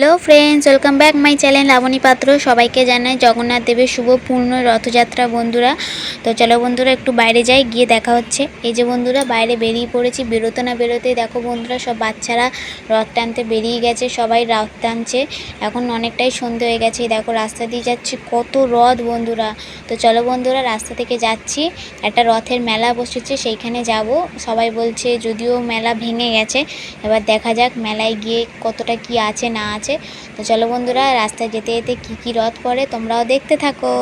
Hello friends welcome back my channel Laboni Patra সবাইকে জানাই জগন্নাথ দেবের শুভ পূর্ণ রথযাত্রা বন্ধুরা। তো চলো বন্ধুরা, একটু বাইরে যাই, গিয়ে দেখা হচ্ছে। এই যে বন্ধুরা, বাইরে বেরিয়ে পড়েছি, বেরোতে না বেরোতেই দেখো বন্ধুরা, সব বাচ্চারা রথ টানতে বেরিয়ে গেছে, সবাই রথ টানছে। এখন অনেকটাই সন্ধে হয়ে গেছে দেখো রাস্তা দিয়ে যাচ্ছি, কত রথ বন্ধুরা। তো চলো বন্ধুরা, রাস্তা থেকে যাচ্ছি, একটা রথের মেলা বসেছে, সেইখানে যাব। সবাই বলছে, যদিও মেলা ভেঙে গেছে, এবার দেখা যাক মেলায় গিয়ে কতটা কি আছে, না আছে। তো চলো বন্ধুরা রাস্তায় যেতে যেতে কী কী রথ পড়ে তোমরাও দেখতে থাকো।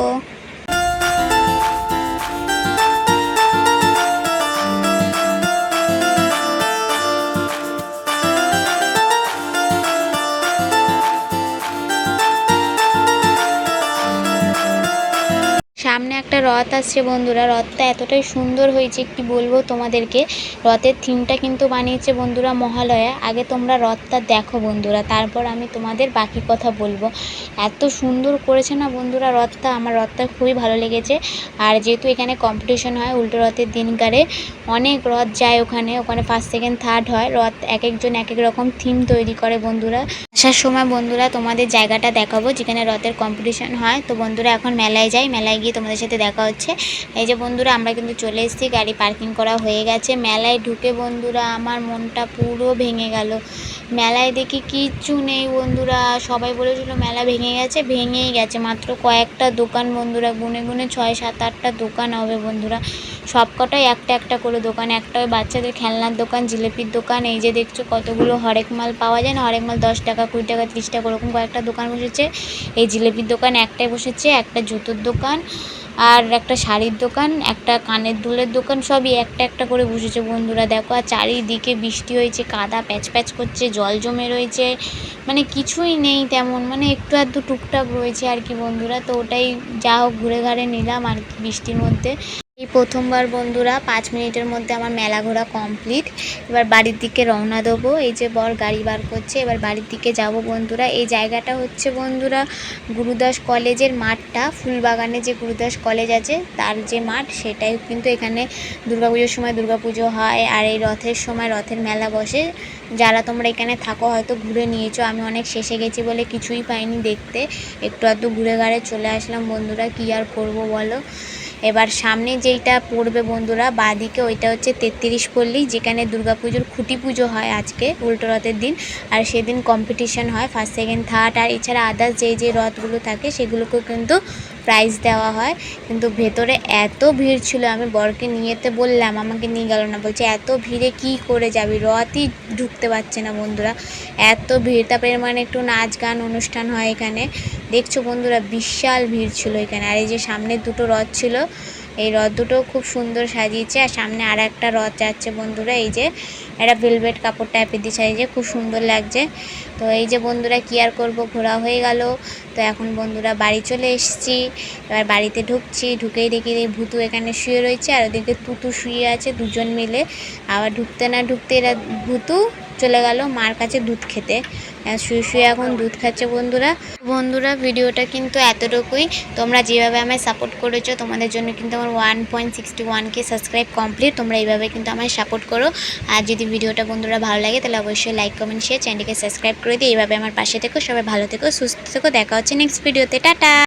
সামনে একটা রথ আসছে বন্ধুরা। রথটা এতটাই সুন্দর হয়েছে, কি বলব তোমাদেরকে? রথের থিমটা কিন্তু বানিয়েছে বন্ধুরা মহালয়া। আগে তোমরা রথটা দেখো বন্ধুরা, তারপর আমি তোমাদের বাকি কথা বলব। এত সুন্দর করেছে না বন্ধুরা রথটা, আমার রথটা খুবই ভালো লেগেছে। আর যেহেতু এখানে কম্পিটিশন হয় উল্টো রথের দিনকারে, অনেক রথ যায় ওখানে ওখানে ফার্স্ট সেকেন্ড থার্ড হয়। রথ এক একজন এক এক রকম থিম তৈরি করে বন্ধুরা। আসার সময় বন্ধুরা তোমাদের জায়গাটা দেখাবো, যেখানে রথের কম্পিটিশন হয়। তো বন্ধুরা এখন মেলায় যাই, মেলায় গিয়ে তোমাদের সাথে দেখা হচ্ছে। এই যে বন্ধুরা, আমরা কিন্তু চলে এসেছি, গাড়ি পার্কিং করা হয়ে গেছে। মেলায় ঢুকে বন্ধুরা আমার মনটা পুরো ভেঙে গেল। মেলায় দেখি কিচ্ছু নেই বন্ধুরা, সবাই বলেছিল মেলা ভেঙে গেছে, ভেঙেই গেছে। মাত্র কয়েকটা দোকান বন্ধুরা, গুনে গুনে ছয়, সাত, আটটা দোকান হবে বন্ধুরা। সব কটাই একটা একটা করে দোকান একটা ওই বাচ্চাদের খেলনার দোকান, জিলিপির দোকান, এই যে দেখছ কতগুলো হরেক মাল পাওয়া যায় না, হরেক মাল দশ টাকা, কুড়ি টাকা, ত্রিশ টাকা, ওরকম কয়েকটা দোকান বসেছে। এই জিলিপির দোকান একটাই বসেছে, একটা জুতোর দোকান আর একটা শাড়ির দোকান, একটা কানের দুলের দোকান, সবই একটা একটা করে বসেছে বন্ধুরা। দেখো, আর চারিদিকে বৃষ্টি হয়েছে, কাদা প্যাচ প্যাচ করছে, জল জমে রয়েছে মানে কিছুই নেই তেমন মানে একটু আধটু টুকটাক রয়েছে আর কি বন্ধুরা। তো ওটাই, যা হোক ঘুরে ঘাড়ে নিলাম আর কি বৃষ্টির মধ্যে। এই প্রথমবার বন্ধুরা পাঁচ মিনিটের মধ্যে আমার মেলা ঘোরা কমপ্লিট। এবার বাড়ির দিকে রওনা দেবো। এই যে বর গাড়ি বার করছে, এবার বাড়ির দিকে যাব বন্ধুরা। এই জায়গাটা হচ্ছে বন্ধুরা গুরুদাস কলেজের মাঠটা। ফুলবাগানে যে গুরুদাস কলেজ আছে, তার যে মাঠ, সেটাই কিন্তু এখানে দুর্গাপুজোর সময় দুর্গাপুজো হয় আর এই রথের সময় রথের মেলা বসে। যারা তোমরা এখানে থাকো, হয়তো ঘুরে নিয়েছো। আমি অনেক শেষে গেছি বলে কিছুই পাইনি দেখতে। একটু আধটু ঘুরে ঘাড়ে চলে আসলাম বন্ধুরা। কী আর করব বলো? এবার সামনে যেইটা পড়বে বন্ধুরা, বাঁদিকে ওইটা হচ্ছে তেত্রিশ পল্লী, যেখানে দুর্গা পুজোর খুঁটি পুজো হয় আজকে, উল্টো রথের দিন। আর সেদিন কম্পিটিশন হয় ফার্স্ট সেকেন্ড থার্ড আর এছাড়া আদার্স যে যে রথগুলো থাকে, সেগুলোকেও কিন্তু প্রাইজ দেওয়া হয়। কিন্তু ভেতরে এত ভিড় ছিল, আমি বরকে নিয়েতে বললাম, আমাকে নিয়ে গেল না। বলছে, এত ভিড়ে কি করে যাবি? রথই ঢুকতে পারছে না বন্ধুরা। এত ভিড়। তারপরে মানে একটু নাচ গান অনুষ্ঠান হয় এখানে। দেখছ বন্ধুরা, বিশাল ভিড় ছিল এখানে। আর এই যে সামনে দুটো রথ ছিল এই রথ দুটো খুব সুন্দর সাজিয়েছে, আর সামনে আর একটা রথ যাচ্ছে বন্ধুরা, এই যে একটা ভেলভেট কাপড় টাইপের দিয়ে সাজিয়েছে খুব সুন্দর লাগছে। তো এই যে বন্ধুরা, কি আর করব, ঘোরা হয়ে গেল। তো এখন বন্ধুরা বাড়ি চলে এসেছি। এবার বাড়িতে ঢুকছি, ঢুকেই দেখি ভুতু এখানে শুয়ে রয়েছে, আর ওদিকে তুতু শুয়ে আছে দুজন মিলে। আবার ঢুকতে না ঢুকতে এরা ভুতু চলে গেল মার কাছে দুধ খেতে। শুয়ে শুয়ে এখন দুধ খাচ্ছে বন্ধুরা। বন্ধুরা, ভিডিওটা কিন্তু এতটুকুই। তোমরা যেভাবে আমায় সাপোর্ট করেছ, তোমাদের জন্য কিন্তু আমার ওয়ান পয়েন্ট সিক্সটি ওয়ানকে সাবস্ক্রাইব কমপ্লিট তোমরা এইভাবে কিন্তু আমায় সাপোর্ট করো। আর যদি ভিডিওটা বন্ধুরা ভালো লাগে, তাহলে অবশ্যই লাইক কমেন্ট শেয়ার চ্যানেলকে সাবস্ক্রাইব করে দিই এইভাবে আমার পাশে থেকো, সবাই ভালো থেকো, সুস্থ থেকো। দেখা হচ্ছে নেক্সট ভিডিওতে টাটা!